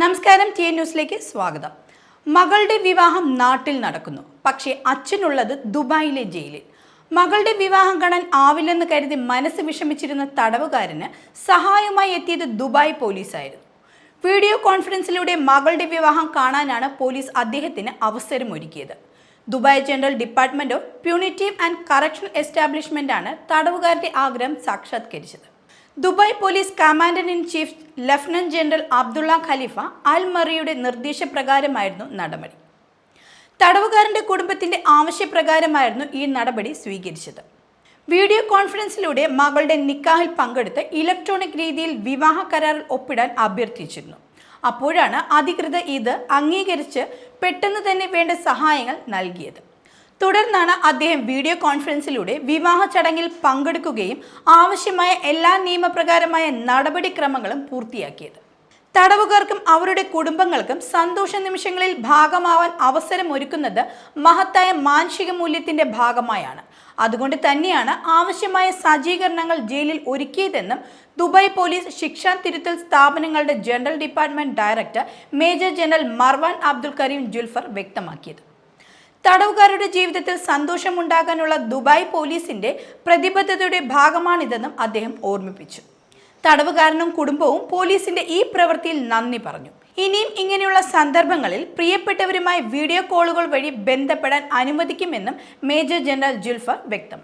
നമസ്കാരം T N ന്യൂസിലേക്ക് സ്വാഗതം. മകളുടെ വിവാഹം നാട്ടിൽ നടക്കുന്നു. പക്ഷേ അച്ഛനുള്ളത് ദുബായിലെ ജയിലിൽ. മകളുടെ വിവാഹം കാണാൻ ആവില്ലെന്ന് കരുതി മനസ്സ് വിഷമിച്ചിരുന്ന തടവുകാരന് സഹായമായി എത്തിയത് ദുബായ് പോലീസായിരുന്നു. വീഡിയോ കോൺഫറൻസിലൂടെ മകളുടെ വിവാഹം കാണാനാണ് പോലീസ് അദ്ദേഹത്തിന് അവസരം ഒരുക്കിയത് Dubai general department of punitive and correction എസ്റ്റാബ്ലിഷ്മെന്റാണ് തടവുകാരുടെ ആഗ്രഹം സാക്ഷാത്കരിച്ചത്. Dubai police commandant in chief lieutenant general Abdullah Khalifa Al മറിയുടെ നിർദ്ദേശപ്രകാരമായിരുന്നു നടപടി. തടവുകാരന്റെ കുടുംബത്തിന്റെ ആവശ്യപ്രകാരമായിരുന്നു ഈ നടപടി സ്വീകരിച്ചത്. വീഡിയോ കോൺഫറൻസിലൂടെ മകളുടെ നിക്കാഹിൽ പങ്കെടുത്ത് ഇലക്ട്രോണിക് രീതിയിൽ വിവാഹ കരാറിൽ ഒപ്പിടാൻ അഭ്യർത്ഥിച്ചിരുന്നു. അപ്പോഴാണ് അധികൃതർ ഇത് അംഗീകരിച്ച് പെട്ടെന്ന് തന്നെ വേണ്ട സഹായങ്ങൾ നൽകിയത്. തുടർന്നാണ് അദ്ദേഹം വീഡിയോ കോൺഫറൻസിലൂടെ വിവാഹ ചടങ്ങിൽ പങ്കെടുക്കുകയും ആവശ്യമായ എല്ലാ നിയമപ്രകാരമായ നടപടിക്രമങ്ങളും പൂർത്തിയാക്കിയത്. തടവുകാർക്കും അവരുടെ കുടുംബങ്ങൾക്കും സന്തോഷ നിമിഷങ്ങളിൽ ഭാഗമാവാൻ അവസരം ഒരുക്കുന്നത് മഹത്തായ മാനുഷിക മൂല്യത്തിന്റെ ഭാഗമായാണ്. അതുകൊണ്ട് തന്നെയാണ് ആവശ്യമായ സജ്ജീകരണങ്ങൾ ജയിലിൽ ഒരുക്കിയതെന്നും ദുബായ് പോലീസ് ശിക്ഷാ തിരുത്തൽ സ്ഥാപനങ്ങളുടെ general department director major general Marwan Abdul Kareem Julfar വ്യക്തമാക്കിയത്. തടവുകാരുടെ ജീവിതത്തിൽ സന്തോഷമുണ്ടാകാനുള്ള ദുബായ് പോലീസിന്റെ പ്രതിബദ്ധതയുടെ ഭാഗമാണിതെന്നും അദ്ദേഹം ഓർമ്മിപ്പിച്ചു. തടവുകാരനും കുടുംബവും പോലീസിന്റെ ഈ പ്രവൃത്തിയിൽ നന്ദി പറഞ്ഞു. ഇനിയും ഇങ്ങനെയുള്ള സന്ദർഭങ്ങളിൽ പ്രിയപ്പെട്ടവരുമായി വീഡിയോ കോളുകൾ വഴി ബന്ധപ്പെടാൻ അനുവദിക്കുമെന്നും മേജർ ജനറൽ ജുൽഫർ വ്യക്തം